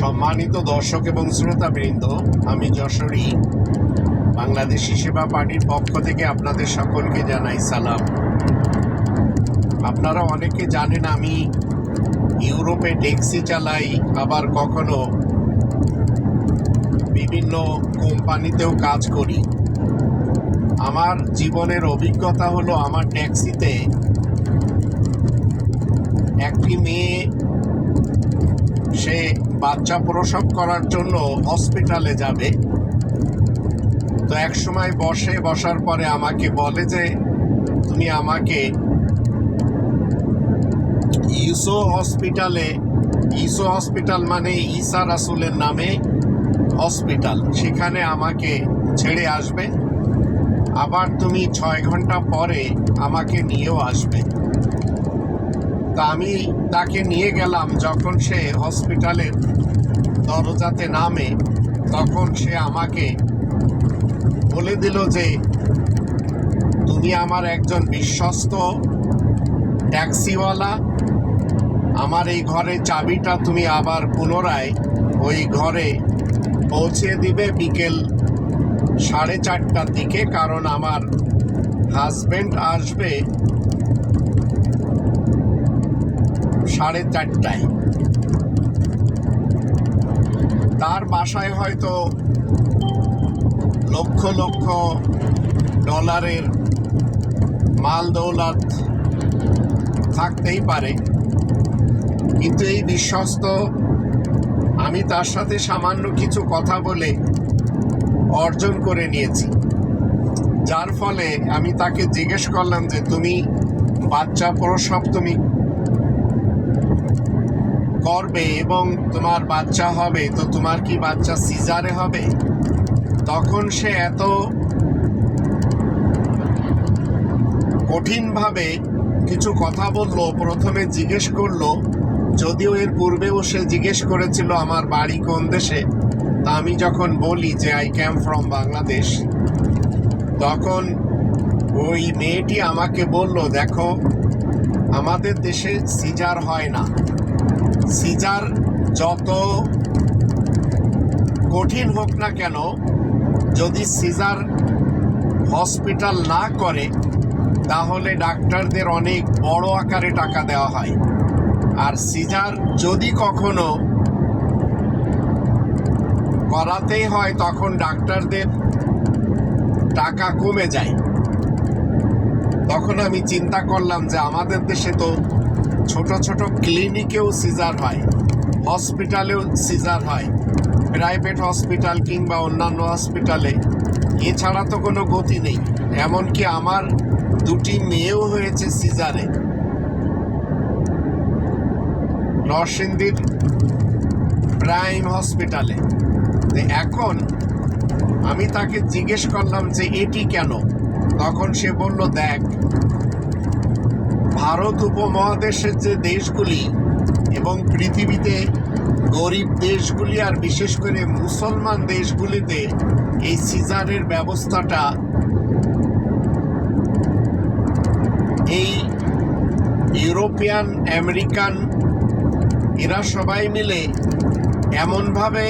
সম্মানিত দর্শক এবং শ্রোতাবৃন্দ, আমি যশোরী, বাংলাদেশি সেবা পার্টির পক্ষ থেকে আপনাদের সকলকে জানাই সালাম। আপনারা অনেকে জানেন আমি ইউরোপে ট্যাক্সি চালাই, আবার কখনো বিভিন্ন কোম্পানিতেও কাজ করি। আমার জীবনের অভিজ্ঞতা হলো, আমার ট্যাক্সিতে একটি মেয়ে, সে বাচ্চা প্রসব করার জন্য হসপিটালে যাবে। তো এক সময় বসে, বসার পরে আমাকে বলে যে, তুমি আমাকে ইসো হসপিটালে, ইসো হসপিটাল মানে ঈসা রাসুলের নামে হসপিটাল। সেখানে আমাকে ছেড়ে আসবে। আবার তুমি ছয় ঘণ্টা পরে আমাকে নিয়েও আসবে। তা আমি তাকে নিয়ে গেলাম যখন সে হসপিটালের দরজাতে নামে, তখন সে আমাকে বলে দিল যে, তুমি আমার একজন বিশ্বস্ত ট্যাক্সিওয়ালা। আমার এই ঘরের চাবিটা তুমি আবার পুনরায় ওই ঘরে পৌঁছে দিবে বিকেল সাড়ে চারটার দিকে, কারণ আমার হাজবেন্ড আসবে সাড়ে চারটায়। তার বাসায় হয়তো লক্ষ লক্ষ ডলারের মাল দৌলত থাকতেই পারে। কিন্তু এই বিশ্বস্ত, আমি তার সাথে সামান্য কিছু কথা বলে অর্জন করে নিয়েছি। যার ফলে আমি তাকে জিজ্ঞেস করলাম যে, তুমি বাচ্চা প্রসব তুমি করবে এবং তোমার বাচ্চা হবে, তো তোমার কি বাচ্চা সিজারে হবে? তখন সে এত কঠিনভাবে কিছু কথা বলল, প্রথমে জিজ্ঞেস করল, যদিও এর পূর্বেও সে জিজ্ঞেস করেছিল আমার বাড়ি কোন দেশে? তা আমি যখন বলি যে আই ক্যাম ফ্রম বাংলাদেশ তখন ওই মেয়েটি আমাকে বলল, দেখো, আমাদের দেশে সিজার হয় না। সিজার যত কঠিন হোক না কেন, যদি সিজার হসপিটাল না করে, তাহলে ডাক্তারদের অনেক বড় আকারে টাকা দেওয়া হয়। আর সিজার যদি কখনো করাতেই হয়, তখন ডাক্তারদের টাকা কমে যায়। তখন আমি চিন্তা করলাম যে আমাদের দেশে তো ছোট ছোট ক্লিনিকেও সিজার হয়, হসপিটালেও সিজার হয়, প্রাইভেট হসপিটাল কিংবা অন্যান্য হসপিটালে। এছাড়া তো কোনো গতি নেই, এমনকি আমার দুটি মেয়েও হয়েছে সিজারে। নরসিংদীর প্রাইম হসপিটালে। এখন আমি তাকে জিজ্ঞেস করলাম যে, এটি কেন? তখন সে বলল, দেখ ভারত উপমহাদেশের যে দেশগুলি এবং পৃথিবীতে গরিব দেশগুলি আর বিশেষ করে মুসলমান দেশগুলিতে এই সিজারের ব্যবস্থাটা এই ইউরোপিয়ান, আমেরিকান এরা সবাই মিলে এমনভাবে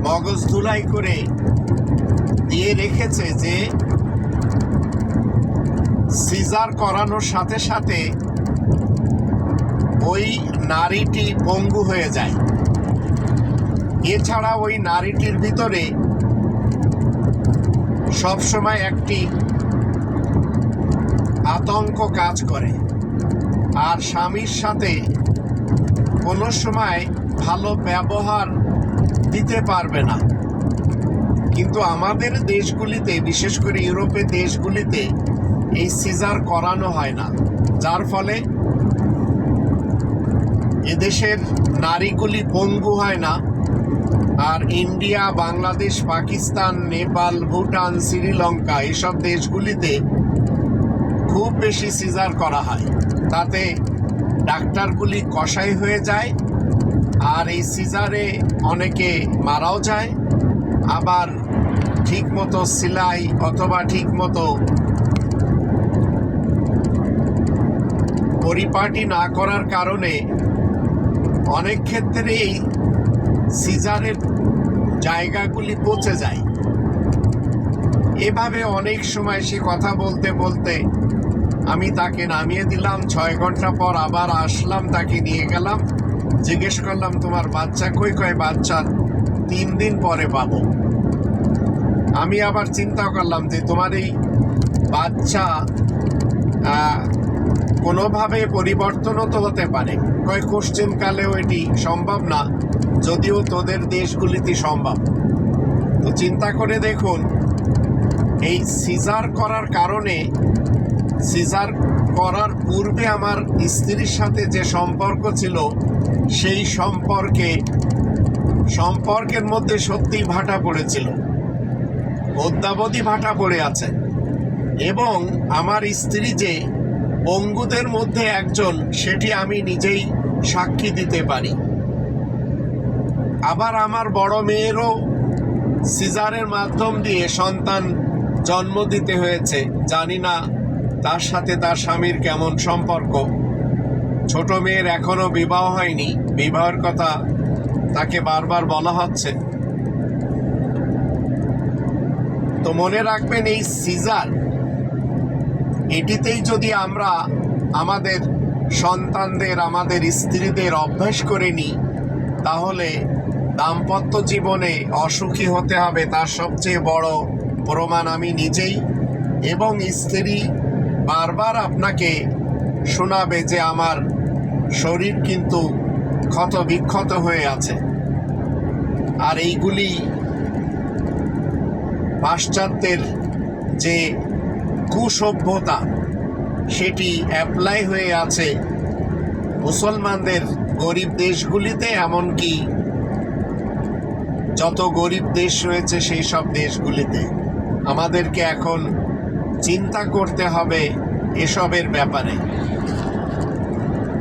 মগজ ধুলাই করে দিয়ে রেখেছে যে সিজার করানোর সাথে সাথে ওই নারীটি পঙ্গু হয়ে যায়। এছাড়া ওই নারীটির ভিতরে সবসময় একটি আতঙ্ক কাজ করে। আর স্বামীর সাথে কোনো সময় ভালো ব্যবহার দিতে পারবে না। কিন্তু আমাদের দেশগুলিতে, বিশেষ করে ইউরোপের দেশগুলিতে এই সিজার করানো হয় না, যার ফলে এদেশের নারীগুলি পঙ্গু হয় না। আর ইন্ডিয়া, বাংলাদেশ, পাকিস্তান, নেপাল, ভুটান, শ্রীলঙ্কা এসব দেশগুলিতে খুব বেশি সিজার করা হয়। তাতে ডাক্তারগুলি কষাই হয়ে যায়, আর এই সিজারে অনেকে মারাও যায়। আবার ঠিকমতো সেলাই অথবা ঠিকমতো পরিপাটি না করার কারণে অনেক ক্ষেত্রেই সিজারের জায়গাগুলি পচে যায়। এভাবে অনেক সময় সে কথা বলতে বলতে আমি তাকে নামিয়ে দিলাম, ছয় ঘণ্টা পর আবার আসলাম, তাকে নিয়ে গেলাম, জিজ্ঞেস করলাম, তোমার বাচ্চা কই কয়? বাচ্চা তিন দিন পরে পাবো। আমি আবার চিন্তা করলাম যে তোমার এই বাচ্চা কোনোভাবে পরিবর্তনও তো হতে পারে। কয় কোশ্চেন কালেও এটি সম্ভব না, যদিও তোদের দেশগুলিতে সম্ভব। তো চিন্তা করে দেখুন, এই সিজার করার কারণে, সিজার করার পূর্বে আমার স্ত্রীর সাথে যে সম্পর্ক ছিল, সেই সম্পর্কে, সম্পর্কের মধ্যে সত্যিই ভাটা পড়েছিল। অদ্যাবধি ভাটা পড়ে আছে। এবং আমার স্ত্রী যে পঙ্গুদের মধ্যে একজন, সেটি আমি নিজেই সাক্ষী দিতে পারি। আবার আমার বড় মেয়েরও সিজারের মাধ্যম দিয়ে সন্তান জন্ম দিতে হয়েছে। জানি না তার সাথে তার স্বামীর কেমন সম্পর্ক। ছোট মেয়ের এখনও বিবাহ হয়নি। বিবাহের কথা তাকে বারবার বলা হচ্ছে। তো মনে রাখবেন, এই সিজার এটিতেই যদি আমরা আমাদের সন্তানদের, আমাদের স্ত্রীদের অভ্যাস করে নিই, তাহলে দাম্পত্য জীবনে অসুখী হতে হবে তার সবচেয়ে বড় প্রমাণ আমি নিজেই। এবং স্ত্রী বারবার আপনাকে শোনাবে যে আমার শরীর কিন্তু ক্ষত বিক্ষত হয়ে আছে। আর এইগুলি পাশ্চাত্যের যে কুসভ্যতা, সেটি অ্যাপ্লাই হয়ে আছে মুসলমানদের গরিব দেশগুলিতে, এমনকি যত গরিব দেশ রয়েছে সেই সব দেশগুলিতে। আমাদেরকে এখন চিন্তা করতে হবে এসবের ব্যাপারে।